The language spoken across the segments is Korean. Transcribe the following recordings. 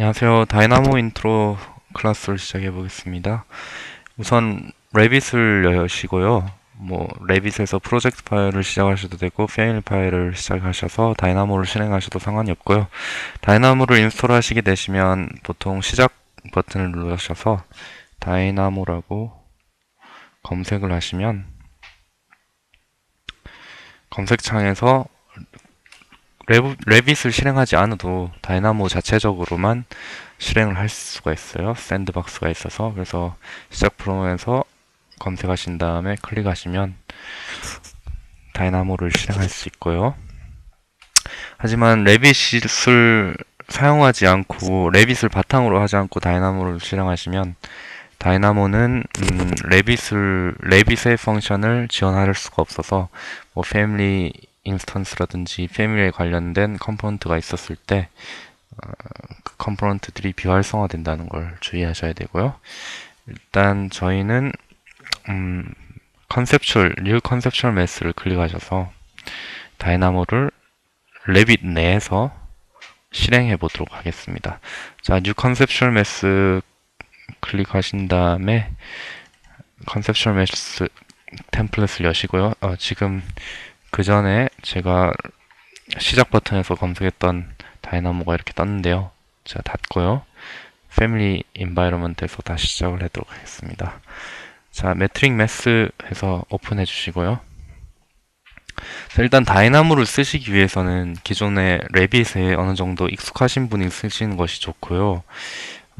안녕하세요. 다이나모 인트로 클래스를 시작해 보겠습니다. 우선 레빗을 여시고요. 뭐 레빗에서 프로젝트 파일을 시작하셔도 되고 패밀리 파일을 시작하셔서 다이나모를 실행하셔도 상관이 없고요. 다이나모를 인스톨 하시게 되시면 보통 시작 버튼을 누르셔서 다이나모라고 검색을 하시면 검색창에서 레빗을 실행하지 않아도 다이나모 자체적으로만 실행을 할 수가 있어요. 샌드박스가 있어서 그래서 시작 프로그램에서 검색하신 다음에 클릭하시면 다이나모를 실행할 수 있고요. 하지만 레빗을 사용하지 않고 레빗을 바탕으로 하지 않고 다이나모를 실행하시면 다이나모는 음, 레빗을 레빗의 펑션을 지원할 수가 없어서 뭐 패밀리 인스턴스라든지 패밀리에 관련된 컴포넌트가 있었을 때 어, 그 컴포넌트들이 비활성화된다는 걸 주의하셔야 되고요. 일단 저희는 음, 컨셉츄얼, 뉴 컨셉츄얼 매스를 클릭하셔서 다이나모를 레빗 내에서 실행해 보도록 하겠습니다. 자, 뉴 컨셉츄얼 매스 클릭하신 다음에 컨셉츄얼 매스 템플릿을 여시고요. 어, 지금 그 전에 제가 시작 버튼에서 검색했던 다이나모가 이렇게 떴는데요. 자, 닫고요. 패밀리 인바이러먼트에서 다시 시작을 하도록 하겠습니다. 자, 매트릭 매스 해서 오픈해 주시고요. 자, 일단 다이나모를 쓰시기 위해서는 기존의 레빗에 어느 정도 익숙하신 분이 쓰시는 것이 좋고요.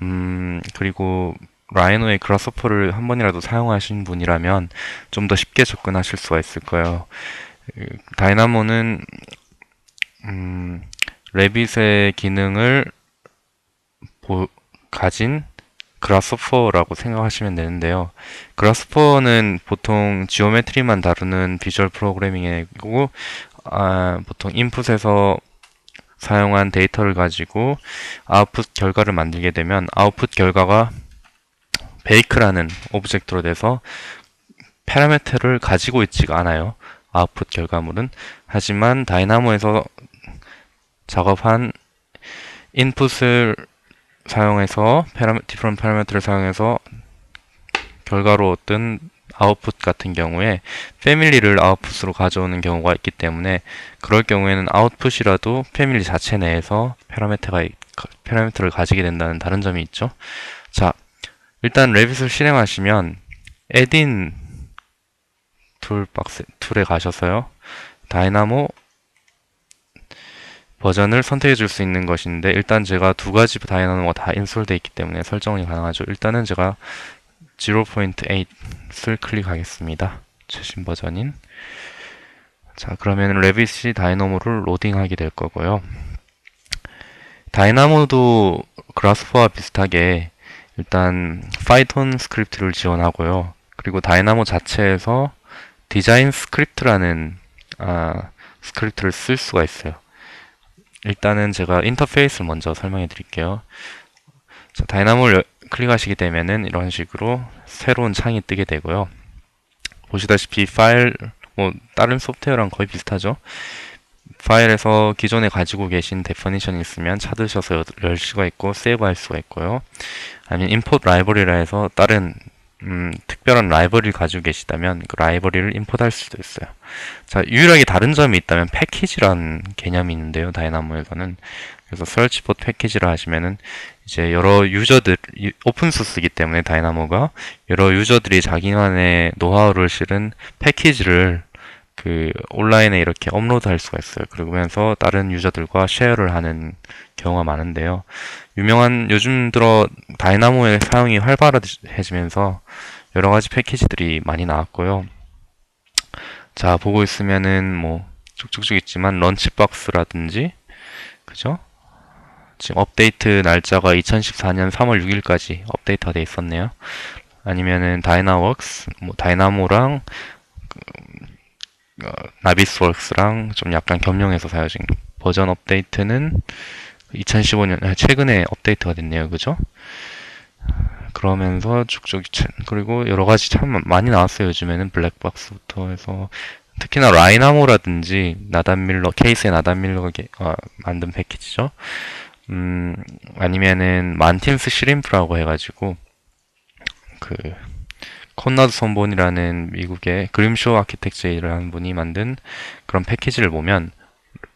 음, 그리고 라이노의 그라스퍼를 한 번이라도 사용하신 분이라면 좀 더 쉽게 접근하실 수가 있을 거예요. 다이나모는 음, 레빗의 기능을 보, 가진 그라스퍼라고 생각하시면 되는데요. 그라스퍼는 보통 지오메트리만 다루는 비주얼 프로그래밍이고 아, 보통 인풋에서 사용한 데이터를 가지고 아웃풋 결과를 만들게 되면 아웃풋 결과가 베이크라는 오브젝트로 돼서 파라메터를 가지고 있지가 않아요. 아웃풋 결과물은 하지만 다이나모에서 작업한 인풋을 사용해서 파라메, 디프런 파라메터를 사용해서 결과로 얻은 아웃풋 같은 경우에 패밀리를 아웃풋으로 가져오는 경우가 있기 때문에 그럴 경우에는 아웃풋이라도 패밀리 자체 내에서 파라메터가 파라메터를 가지게 된다는 다른 점이 있죠. 자, 일단 레빗을 실행하시면 add 툴 박스 툴에 가셔서요. 다이나모 버전을 선택해 줄 수 있는 것인데 일단 제가 두 가지 다이나모가 다 인솔되어 있기 때문에 설정이 가능하죠. 일단은 제가 0.8을 클릭하겠습니다. 최신 버전인 자 그러면 레빗이 다이나모를 로딩하게 될 거고요. 다이나모도 그라스퍼와 비슷하게 일단 파이톤 스크립트를 지원하고요. 그리고 다이나모 자체에서 디자인 스크립트라는 아, 스크립트를 쓸 수가 있어요. 일단은 제가 인터페이스를 먼저 설명해 드릴게요. 자, 다이나모를 클릭하시게 되면은 이런 식으로 새로운 창이 뜨게 되고요. 보시다시피 파일, 뭐 다른 소프트웨어랑 거의 비슷하죠. 파일에서 기존에 가지고 계신 데퍼니션이 있으면 찾으셔서 열 수가 있고 세이브 할 수가 있고요. 아니면 임포트 라이브러리라 해서 다른 음, 특별한 라이브러리를 가지고 계시다면 그 라이브러리를 임포트할 수도 있어요. 자, 유일하게 다른 점이 있다면 패키지라는 개념이 있는데요. 다이나모에서는 그래서 서치봇 패키지를 하시면은 이제 여러 유저들 오픈 소스이기 때문에 다이나모가 여러 유저들이 자기만의 노하우를 실은 패키지를 그 온라인에 이렇게 업로드할 수가 있어요. 그러면서 다른 유저들과 쉐어를 하는 경우가 많은데요. 유명한 요즘 들어 다이나모의 사용이 활발해지면서 여러 가지 패키지들이 많이 나왔고요. 자, 보고 있으면은 뭐 쭉쭉쭉 있지만 런치박스라든지 그죠? 지금 업데이트 날짜가 2014년 3월 6일까지 업데이트가 돼 있었네요. 아니면은 다이나웍스, 뭐 다이나모랑 그, 어, 나비스웍스랑 좀 약간 겸용해서 사용진 버전 업데이트는 2015년 아, 최근에 업데이트가 됐네요. 그죠? 그러면서 쭉쭉 그리고 여러 가지 참 많이 나왔어요. 요즘에는 블랙박스부터 해서 특히나 라이나모라든지 나단 밀러 케이스의 나단 밀러가 어, 만든 패키지죠. 음, 아니면은 만틴스 시림프라고 해가지고 그 콘라드 손본이라는 미국의 그림쇼 아키텍처라는 분이 만든 그런 패키지를 보면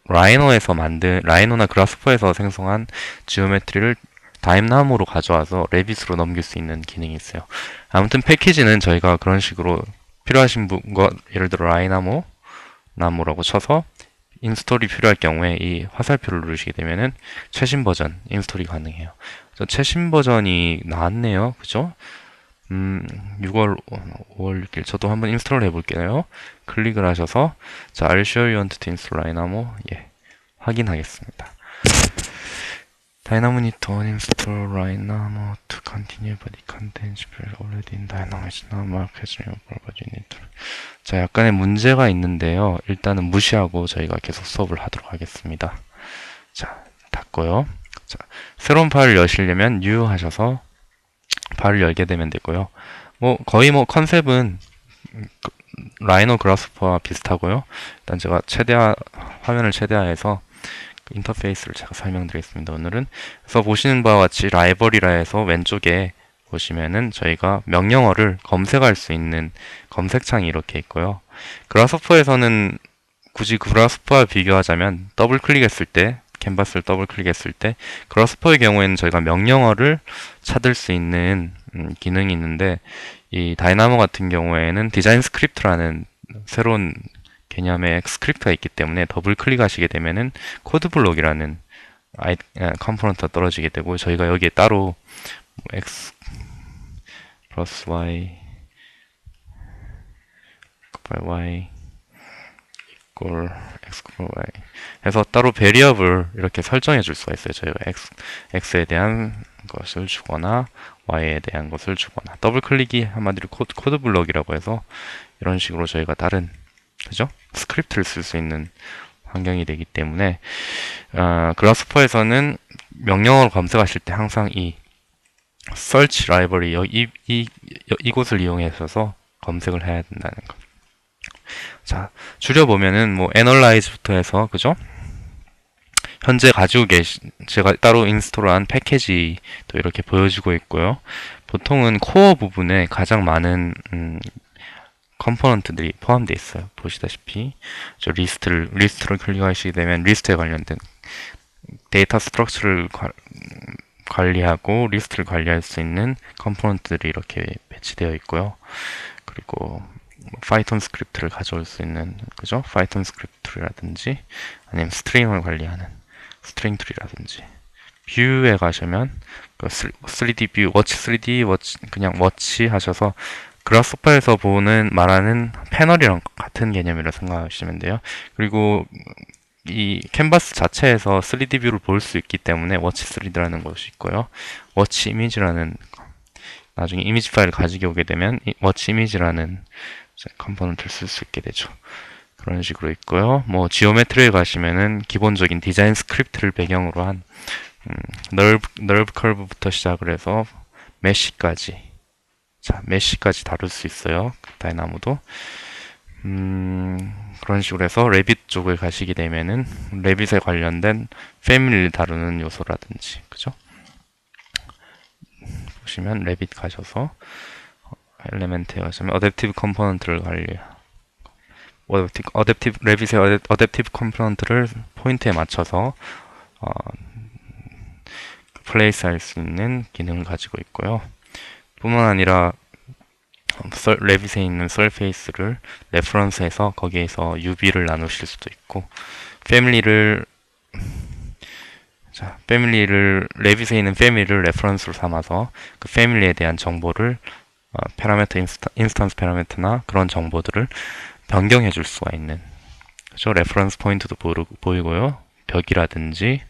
라이노에서 만든 라이노나 그라스퍼에서 생성한 지오메트리를 다임나무로 가져와서 레빗으로 넘길 수 있는 기능이 있어요. 아무튼 패키지는 저희가 그런 식으로 필요하신 분, 거, 예를 들어 라이나무, 나무라고 쳐서 인스톨이 필요할 경우에 이 화살표를 누르시게 되면은 최신 버전 인스톨이 가능해요. 최신 버전이 나왔네요. 그죠? 음, 6월 5월 6일 저도 한번 인스톨 해볼게요. 클릭을 하셔서 자, I'll show you want to install Dynamo. 예, 확인하겠습니다. Dynamo need to uninstall Dynamo to continue, but it contains already in Dynamo. It's not marked as renewable, but you need to. 자, 약간의 문제가 있는데요. 일단은 무시하고 저희가 계속 수업을 하도록 하겠습니다. 자, 닫고요. 자, 새로운 파일을 여시려면 new 하셔서 발을 열게 되면 되고요. 뭐 거의 뭐 컨셉은 라이노 그라스퍼와 비슷하고요. 일단 제가 최대화 화면을 최대화해서 그 인터페이스를 제가 설명드리겠습니다. 오늘은 그래서 보시는 바와 같이 라이벌이라 해서 왼쪽에 보시면은 저희가 명령어를 검색할 수 있는 검색창이 이렇게 있고요. 그라스퍼에서는 굳이 그라스퍼와 비교하자면 더블 클릭했을 때 캔버스를 더블 클릭했을 때 그라스퍼의 경우에는 저희가 명령어를 찾을 수 있는 음, 기능이 있는데 이 다이나모 같은 경우에는 디자인 스크립트라는 새로운 개념의 스크립트가 있기 때문에 더블 클릭하시게 되면은 코드 블록이라는 아이 아, 컴포넌트가 떨어지게 되고 저희가 여기에 따로 뭐 x 플러스 y y 이 꼴 x, y 해서 따로 베리어블 이렇게 설정해 줄 수가 있어요. 저희가 x, x에 대한 것을 주거나 y에 대한 것을 주거나 더블 클릭이 한마디로 코드, 코드 블럭이라고 해서 이런 식으로 저희가 다른 그죠? 스크립트를 쓸 수 있는 환경이 되기 때문에 어, 그라스퍼에서는 명령어로 검색하실 때 항상 이 search library 이, 이, 이곳을 이용해서 검색을 해야 된다는 것. 자, 줄여보면은 뭐 analyze부터 해서 그죠? 현재 가지고 계신 제가 따로 인스톨한 패키지도 이렇게 보여주고 있고요. 보통은 코어 부분에 가장 많은 음, 컴포넌트들이 포함되어 있어요. 보시다시피 저 리스트를 리스트를 클릭하시게 되면 리스트에 관련된 데이터 스트럭처를 관리하고 리스트를 관리할 수 있는 컴포넌트들이 이렇게 배치되어 있고요. 그리고 파이썬 스크립트를 가져올 수 있는 그죠? 파이썬 스크립트라든지 아니면 스트링을 관리하는 스트링 툴이라든지 뷰에 가시면 그 3D 뷰, 워치 3D, 워치 그냥 워치 하셔서 그라스퍼에서 보는 말하는 패널이랑 같은 개념이라 생각하시면 돼요. 그리고 이 캔버스 자체에서 3D 뷰를 볼 수 있기 때문에 워치 3D라는 것이 있고요. 워치 이미지라는 나중에 이미지 파일을 가지고 오게 되면 워치 이미지라는 컴포넌트를 쓸 수 있게 되죠. 그런 식으로 있고요. 뭐 지오메트리에 가시면은 기본적인 디자인 스크립트를 배경으로 한 음, 널브, 널브 커브부터 시작을 해서 메쉬까지 자 메쉬까지 다룰 수 있어요. 다이나모도 음, 그런 식으로 해서 레빗 쪽을 가시게 되면은 레빗에 관련된 패밀리를 다루는 요소라든지 그죠? 보시면 레빗 가셔서 엘레멘트에 가시면 어댑티브 컴포넌트를 관리 어댑티브, 어댑티브 레빗의 어댑 티브 컴포넌트를 포인트에 맞춰서 어, 플레이스 할 수 있는 기능을 가지고 있고요. 뿐만 아니라 레빗에 있는 설페이스를 레퍼런스해서 거기에서 UV를 나누실 수도 있고 패밀리를 자, 패밀리를 레빗에 있는 패밀리를 레퍼런스로 삼아서 그 패밀리에 대한 정보를 어, 파라메터 인스타, 인스턴스 파라메터나 그런 정보들을 변경해 줄 수가 있는 그죠? 레퍼런스 포인트도 보이고요. 벽이라든지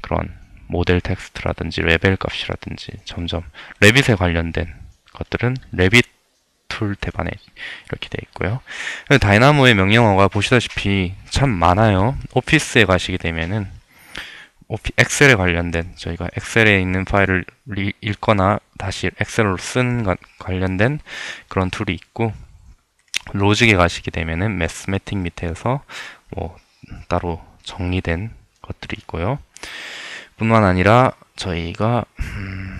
그런 모델 텍스트라든지 레벨 값이라든지 점점 레빗에 관련된 것들은 레빗 툴 대반에 이렇게 되어 있고요. 다이나모의 명령어가 보시다시피 참 많아요. 오피스에 가시게 되면은 엑셀에 관련된 저희가 엑셀에 있는 파일을 읽거나 다시 엑셀로 쓰는 관련된 그런 툴이 있고 로직에 가시게 되면은 매스매틱 밑에서 뭐 따로 정리된 것들이 있고요. 뿐만 아니라 저희가 음,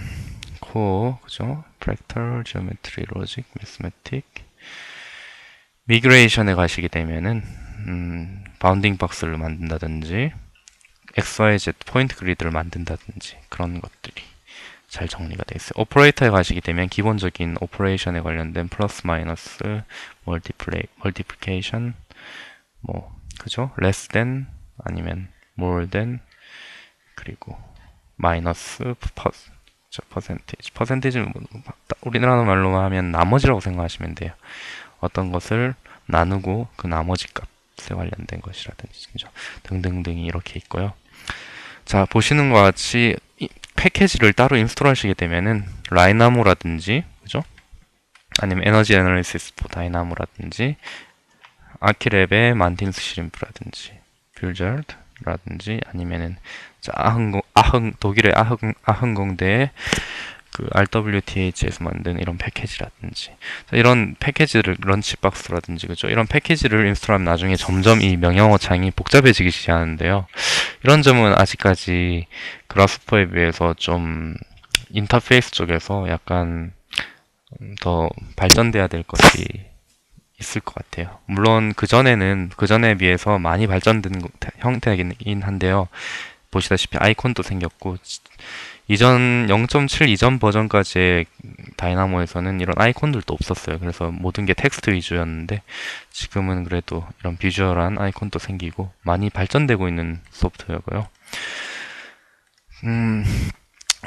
코어 그죠? 프랙탈, 지오메트리, 로직, 매스매틱 미그레이션에 가시게 되면은 음, 바운딩 박스를 만든다든지 XYZ 포인트 그리드를 만든다든지 그런 것들이 잘 정리가 되어 있어요. 오퍼레이터에 가시게 되면 기본적인 오퍼레이션에 관련된 플러스 마이너스 멀티플레이 멀티플리케이션 뭐 그죠? less than 아니면 than 그리고 마이너스 퍼, 저 퍼센테이지 퍼센테이지는 뭐, 우리나라 말로 하면 나머지라고 생각하시면 돼요. 어떤 것을 나누고 그 나머지 값에 관련된 것이라든지? 등등등이 이렇게 있고요. 자 보시는 것 같이 패키지를 따로 인스톨하시게 되면은 라이나모라든지 그죠? 아니면 에너지 애널리시스 포 다이나모라든지 아키랩의 만틴스 시림프라든지 뷰저드라든지 아니면은 아흥 아흥 독일의 아흥 아흥공대의 그 RWTH에서 만든 이런 패키지라든지 이런 패키지를 런치박스라든지 그죠 이런 패키지를 인스톨하면 나중에 점점 이 명령어 창이 복잡해지기 시작하는데요 이런 점은 아직까지 그라스퍼에 비해서 좀 인터페이스 쪽에서 약간 더 발전돼야 될 것이 있을 것 같아요. 물론 그 전에는 그 전에 비해서 많이 발전된 형태이긴 한데요. 보시다시피 아이콘도 생겼고 이전 0.7 이전 버전까지의 다이나모에서는 이런 아이콘들도 없었어요. 그래서 모든 게 텍스트 위주였는데 지금은 그래도 이런 비주얼한 아이콘도 생기고 많이 발전되고 있는 소프트웨어고요. 음,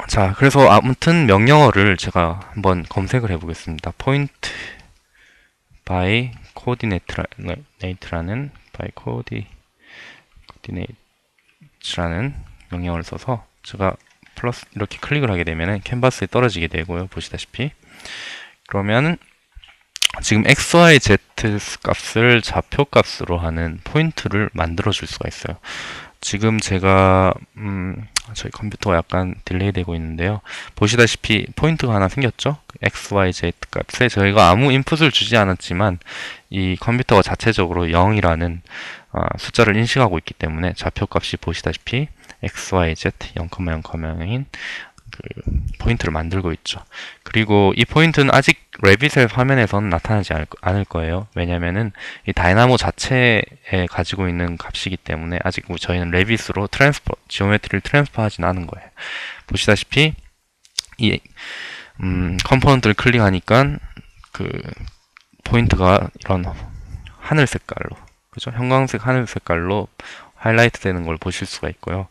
자, 그래서 아무튼 명령어를 제가 한번 검색을 해보겠습니다. point by coordinate라는 by coordinate라는 명령어를 써서 제가 플러스 이렇게 클릭을 하게 되면 캔버스에 떨어지게 되고요. 보시다시피 그러면 지금 XYZ 값을 좌표 값으로 하는 포인트를 만들어 줄 수가 있어요. 지금 제가 음, 저희 컴퓨터가 약간 딜레이 되고 있는데요. 보시다시피 포인트가 하나 생겼죠? XYZ 값에 저희가 아무 인풋을 주지 않았지만 이 컴퓨터가 자체적으로 0이라는 어, 숫자를 인식하고 있기 때문에 좌표 값이 보시다시피 XYZ 0,0,0인 그 포인트를 만들고 있죠. 그리고 이 포인트는 아직 레빗의 화면에서는 나타나지 않을 거예요. 왜냐면은 이 다이나모 자체에 가지고 있는 값이기 때문에 아직 저희는 레빗으로 트랜스퍼, 지오메트리를 트랜스퍼 하진 않은 거예요. 보시다시피 이 음, 컴포넌트를 클릭하니까 그 포인트가 이런 하늘 색깔로 그죠? 형광색 하늘 색깔로 하이라이트 되는 걸 보실 수가 있고요.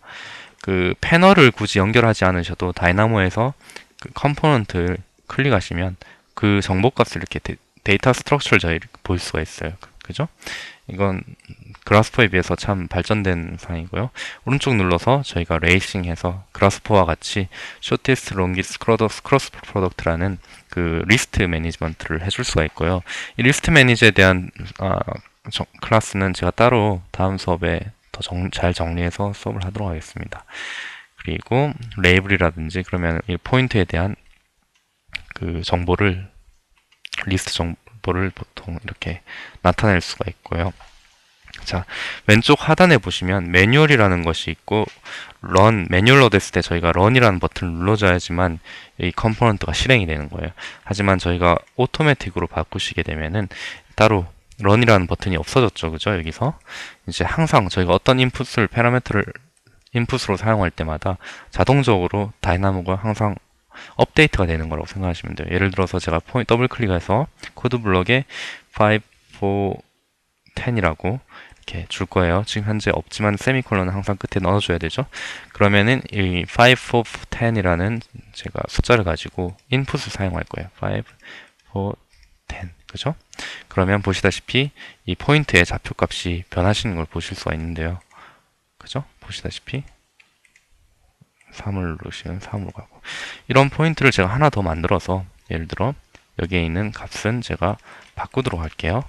그 패널을 굳이 연결하지 않으셔도 다이나모에서 그 컴포넌트를 클릭하시면 그 정보값을 이렇게 데, 이터 스트럭처를 저희 볼 수가 있어요. 그죠? 이건 그라스퍼에 비해서 참 발전된 상이고요. 오른쪽 눌러서 저희가 레이싱해서 그라스퍼와 같이 쇼티스트 롱기스 크로스 크로스 프로덕트라는 그 리스트 매니지먼트를 해줄 수가 있고요. 이 리스트 매니저에 대한 아, 저, 클래스는 제가 따로 다음 수업에 더 잘 정리해서 수업을 하도록 하겠습니다. 그리고 레이블이라든지 그러면 이 포인트에 대한 그 정보를 리스트 정보를 보통 이렇게 나타낼 수가 있고요. 자, 왼쪽 하단에 보시면 매뉴얼이라는 것이 있고 run, 매뉴얼로 됐을 때 저희가 run이라는 버튼을 눌러줘야지만 이 컴포넌트가 실행이 되는 거예요. 하지만 저희가 오토매틱으로 바꾸시게 되면은 따로 런이라는 버튼이 없어졌죠. 그죠? 여기서 이제 항상 저희가 어떤 인풋을 파라미터를 인풋으로 사용할 때마다 자동적으로 다이나모가 항상 업데이트가 되는 거라고 생각하시면 돼요. 예를 들어서 제가 포인 더블 클릭해서 코드 블럭에 5, 4, 10이라고 이렇게 줄 거예요. 지금 현재 없지만 세미콜론은 항상 끝에 넣어줘야 되죠. 그러면은 이 5, 4, 10이라는 제가 숫자를 가지고 인풋을 사용할 거예요. 5, 4, 10. 그죠? 그러면 보시다시피 이 포인트의 좌표 값이 변하시는 걸 보실 수가 있는데요. 그죠? 보시다시피 3을 누르시면 3으로 가고 이런 포인트를 제가 하나 더 만들어서 예를 들어 여기에 있는 값은 제가 바꾸도록 할게요.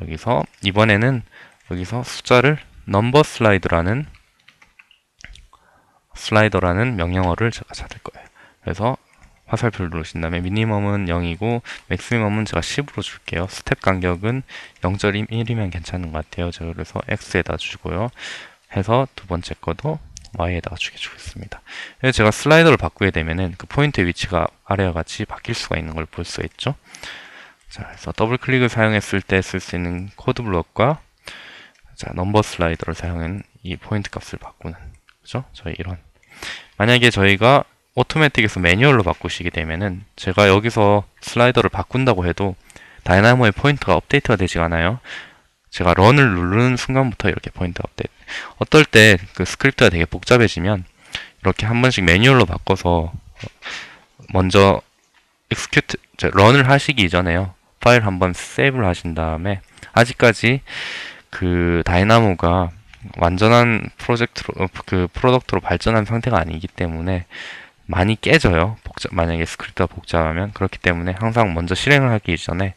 여기서 이번에는 여기서 숫자를 넘버 슬라이드라는 슬라이더라는 명령어를 제가 찾을 거예요. 그래서 화살표를 누르신 다음에 미니멈은 0이고 맥시멈은 제가 10으로 줄게요. 스텝 간격은 0.1이면 괜찮은 것 같아요. 제가 그래서 X에다 주고요. 해서 두 번째 거도 Y에다가 죽여주겠습니다. 그래서 제가 슬라이더를 바꾸게 되면은 그 포인트의 위치가 아래와 같이 바뀔 수가 있는 걸 볼 수가 있죠. 자, 그래서 더블 클릭을 사용했을 때 쓸 수 있는 코드 블럭과 자, 넘버 슬라이더를 사용한 이 포인트 값을 바꾸는 그죠? 저희 이런 만약에 저희가 오토매틱에서 매뉴얼로 바꾸시게 되면은 제가 여기서 슬라이더를 바꾼다고 해도 다이나모의 포인트가 업데이트가 되지 않아요. 제가 런을 누르는 순간부터 이렇게 포인트 업데이트. 어떨 때 그 스크립트가 되게 복잡해지면 이렇게 한 번씩 매뉴얼로 바꿔서 먼저 execute 런을 하시기 이전에요. 파일 한번 세이브를 하신 다음에 아직까지 그 다이나모가 완전한 프로젝트로 그 프로덕트로 발전한 상태가 아니기 때문에 많이 깨져요. 복잡, 만약에 스크립트가 복잡하면 그렇기 때문에 항상 먼저 실행을 하기 이전에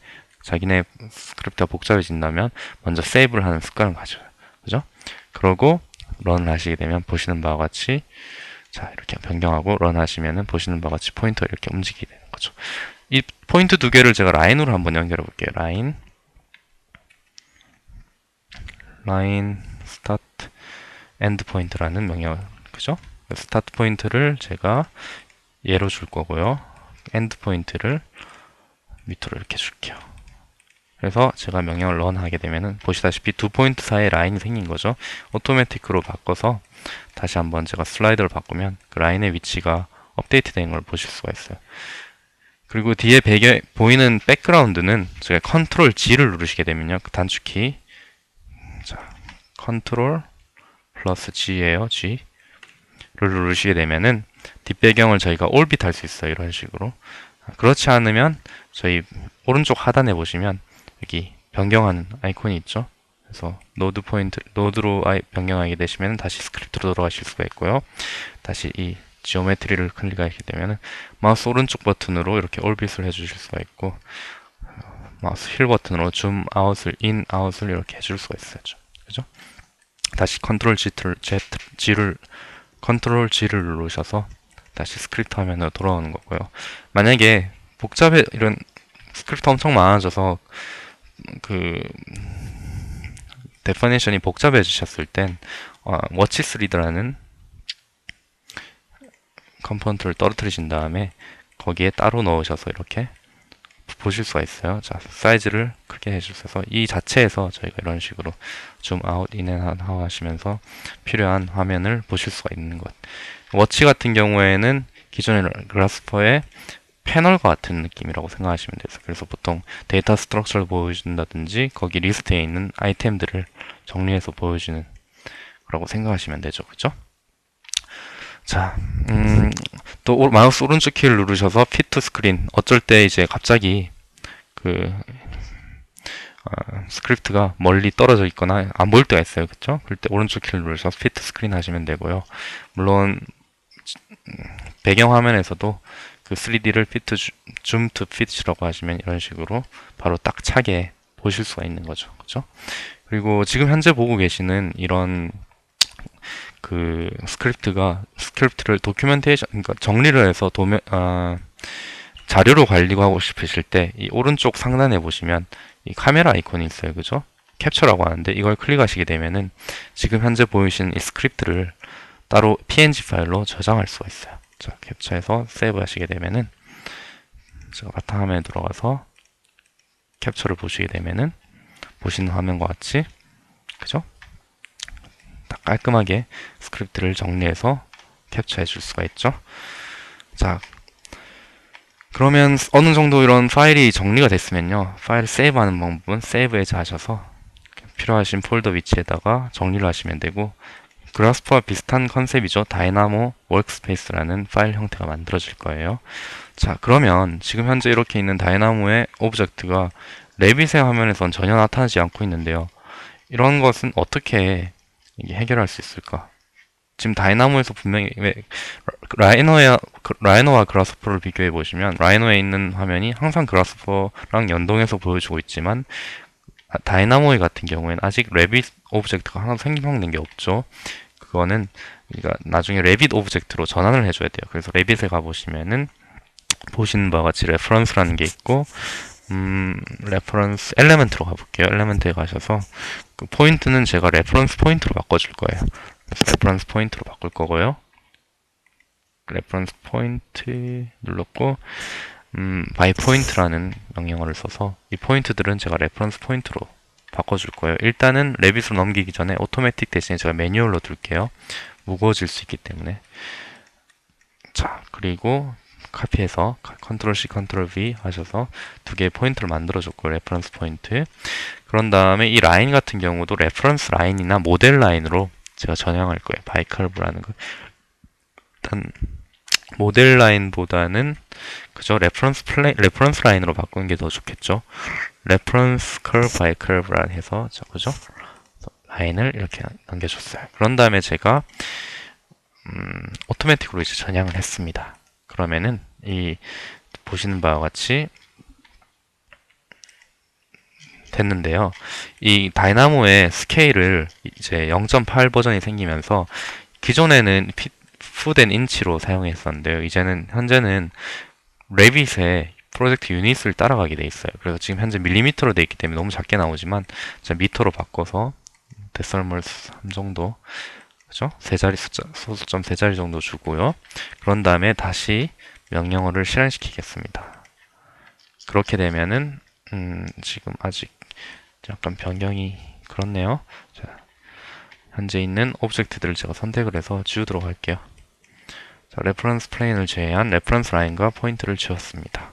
자기네 스크립트가 복잡해진다면 먼저 세이브를 하는 습관을 가져요. 그죠? 그러고 런을 하시게 되면 보시는 바와 같이 자 이렇게 변경하고 런 하시면은 보시는 바와 같이 포인터가 이렇게 움직이게 되는 거죠. 이 포인트 두 개를 제가 라인으로 한번 연결해 볼게요. 라인 라인 스타트 엔드 포인트라는 명령 그죠? 스타트 포인트를 제가 예로 줄 거고요. 엔드 포인트를 밑으로 이렇게 줄게요. 그래서 제가 명령을 런 하게 되면은 보시다시피 두 포인트 사이에 라인이 생긴 거죠. 오토매틱으로 바꿔서 다시 한번 제가 슬라이드를 바꾸면 그 라인의 위치가 업데이트 된 걸 보실 수가 있어요. 그리고 뒤에 배경 보이는 백그라운드는 제가 컨트롤 G를 누르시게 되면요. 그 단축키 자, 컨트롤 플러스 G예요. G 를 누르시게 되면은 뒷배경을 저희가 올빗 할수 있어요. 이런 식으로. 그렇지 않으면 저희 오른쪽 하단에 보시면 여기 변경하는 아이콘이 있죠. 그래서 노드 포인트, 노드로 변경하게 되시면 다시 스크립트로 돌아가실 수가 있고요. 다시 이 지오메트리를 클릭하게 되면 마우스 오른쪽 버튼으로 이렇게 올빗을 해주실 수가 있고 마우스 힐 버튼으로 줌 아웃을 인 아웃을 이렇게 해줄 수가 있어요. 그죠? 다시 컨트롤 G를, G를 컨트롤 G를 누르셔서 다시 스크립트 화면으로 돌아오는 거고요. 만약에 복잡해 이런 스크립트 엄청 많아져서 그 데퍼니션이 복잡해지셨을 땐 어, 워치3라는 컴포넌트를 떨어뜨리신 다음에 거기에 따로 넣으셔서 이렇게 보실 수가 있어요. 자, 사이즈를 크게 해주셔서 이 자체에서 저희가 이런 식으로 줌 아웃, 인앤 아웃 하시면서 필요한 화면을 보실 수가 있는 것. 워치 같은 경우에는 기존의 그라스퍼의 패널과 같은 느낌이라고 생각하시면 돼요. 그래서 보통 데이터 스트럭처를 보여준다든지 거기 리스트에 있는 아이템들을 정리해서 보여주는 거라고 생각하시면 되죠. 그죠? 자, 음, 또 마우스 오른쪽 키를 누르셔서 피트 스크린 어쩔 때 이제 갑자기 그 어, 스크립트가 멀리 떨어져 있거나 안 보일 때가 있어요. 그쵸? 그럴 때 오른쪽 키를 누르셔서 피트 스크린 하시면 되고요. 물론 배경 화면에서도 그 3D를 피트 줌 투 피트라고 하시면 이런 식으로 바로 딱 차게 보실 수가 있는 거죠. 그죠? 그리고 지금 현재 보고 계시는 이런 그 스크립트가 스크립트를 도큐멘테이션 그러니까 정리를 해서 도면 아, 자료로 관리하고 싶으실 때 이 오른쪽 상단에 보시면 이 카메라 아이콘이 있어요. 그죠? 캡처라고 하는데 이걸 클릭하시게 되면은 지금 현재 보이시는 이 스크립트를 따로 png 파일로 저장할 수가 있어요. 자, 캡처해서 세이브 하시게 되면은 제가 바탕화면에 들어가서 캡처를 보시게 되면은 보시는 화면과 같이 그죠? 딱 깔끔하게 스크립트를 정리해서 캡처해 줄 수가 있죠. 자, 그러면 어느 정도 이런 파일이 정리가 됐으면요. 파일을 세이브하는 방법은 세이브 에즈 하셔서 필요하신 폴더 위치에다가 정리를 하시면 되고 그라스퍼와 비슷한 컨셉이죠. 다이나모 워크스페이스라는 파일 형태가 만들어질 거예요. 자, 그러면 지금 현재 이렇게 있는 다이나모의 오브젝트가 레빗의 화면에선 전혀 나타나지 않고 있는데요. 이런 것은 어떻게 해결할 수 있을까? 지금 다이나모에서 분명히 왜 라이노와 라이노와 그라스퍼를 비교해 보시면 라이노에 있는 화면이 항상 그라스퍼랑 연동해서 보여주고 있지만 다이나모의 같은 경우에는 아직 레빗 오브젝트가 하나 생성된 게 없죠. 그거는 우리가 나중에 레빗 오브젝트로 전환을 해줘야 돼요. 그래서 레빗에 가보시면은 보시는 바와 같이 레퍼런스라는 게 있고 음, 레퍼런스 엘레멘트로 가볼게요. 엘레멘트에 가셔서 그 포인트는 제가 레퍼런스 포인트로 바꿔줄 거예요. 그래서 레퍼런스 포인트로 바꿀 거고요. 레퍼런스 포인트 눌렀고 음, by point라는 명령어를 써서 이 포인트들은 제가 레퍼런스 포인트로 바꿔줄 거예요. 일단은 레빗으로 넘기기 전에 오토매틱 대신에 제가 매뉴얼로 둘게요. 무거워질 수 있기 때문에. 자 그리고 카피해서 컨트롤 C 컨트롤 V 하셔서 두 개의 포인트를 만들어 줬고 레퍼런스 포인트. 그런 다음에 이 라인 같은 경우도 레퍼런스 라인이나 모델 라인으로 제가 전향할 거예요. 바이컬브라는 거. 일단 모델 라인보다는 그죠 레퍼런스 플레이 레퍼런스 라인으로 바꾸는 게 더 좋겠죠 레퍼런스 커브 바이 커브라 해서 저 그죠 라인을 이렇게 남겨줬어요 그런 다음에 제가 음, 오토매틱으로 이제 전향을 했습니다 그러면은 이 보시는 바와 같이 됐는데요. 이 다이나모의 스케일을 이제 0.8 버전이 생기면서 기존에는 풋앤 인치로 사용했었는데요. 이제는 현재는 레빗의 프로젝트 유닛을 따라가게 돼 있어요. 그래서 지금 현재 밀리미터로 돼 있기 때문에 너무 작게 나오지만 제가 미터로 바꿔서 데설멀 3 정도 그죠? 세 자리 숫자 소수점 세 자리 정도 주고요. 그런 다음에 다시 명령어를 실행시키겠습니다. 그렇게 되면은 음, 지금 아직 약간 변경이 그렇네요. 자, 현재 있는 오브젝트들을 제가 선택을 해서 지우도록 할게요. 자, 레퍼런스 플레인을 제외한 레퍼런스 라인과 포인트를 지웠습니다.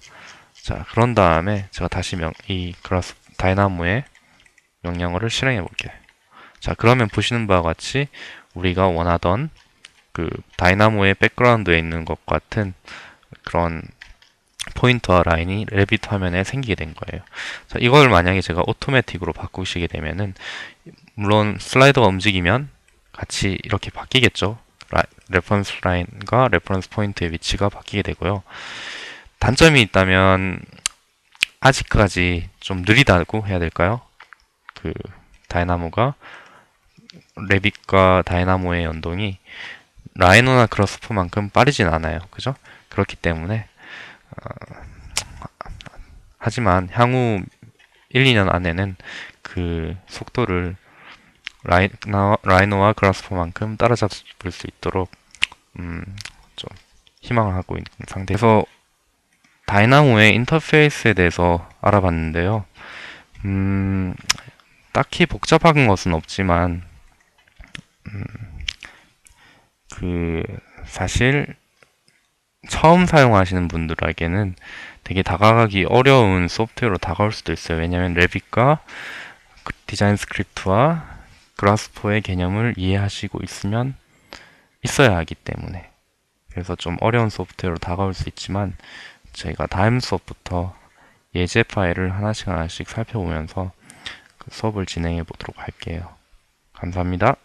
자, 그런 다음에 제가 다시 명, 이 그라스 다이나모의 명령어를 실행해 볼게요. 자, 그러면 보시는 바와 같이 우리가 원하던 그 다이나모의 백그라운드에 있는 것 같은 그런 포인터와 라인이 레빗 화면에 생기게 된 거예요. 자, 이걸 만약에 제가 오토매틱으로 바꾸시게 되면은 물론 슬라이더가 움직이면 같이 이렇게 바뀌겠죠. 라, 레퍼런스 라인과 레퍼런스 포인트의 위치가 바뀌게 되고요. 단점이 있다면 아직까지 좀 느리다고 해야 될까요? 그 다이나모가 레빗과 다이나모의 연동이 라이노나 그라스프만큼 빠르진 않아요. 그죠? 그렇기 때문에 어, 하지만 향후 1, 2년 안에는 그 속도를 라이, 라이노와 그라스퍼만큼 따라잡을 수 있도록 음, 좀 희망을 하고 있는 상태에서 다이나모의 인터페이스에 대해서 알아봤는데요. 음, 딱히 복잡한 것은 없지만 음, 그 사실 처음 사용하시는 분들에게는 되게 다가가기 어려운 소프트웨어로 다가올 수도 있어요. 왜냐하면 레빗과 디자인 스크립트와 그라스포의 개념을 이해하시고 있으면 있어야 하기 때문에 그래서 좀 어려운 소프트웨어로 다가올 수 있지만 저희가 다음 수업부터 예제 파일을 하나씩 하나씩 살펴보면서 그 수업을 진행해 보도록 할게요. 감사합니다.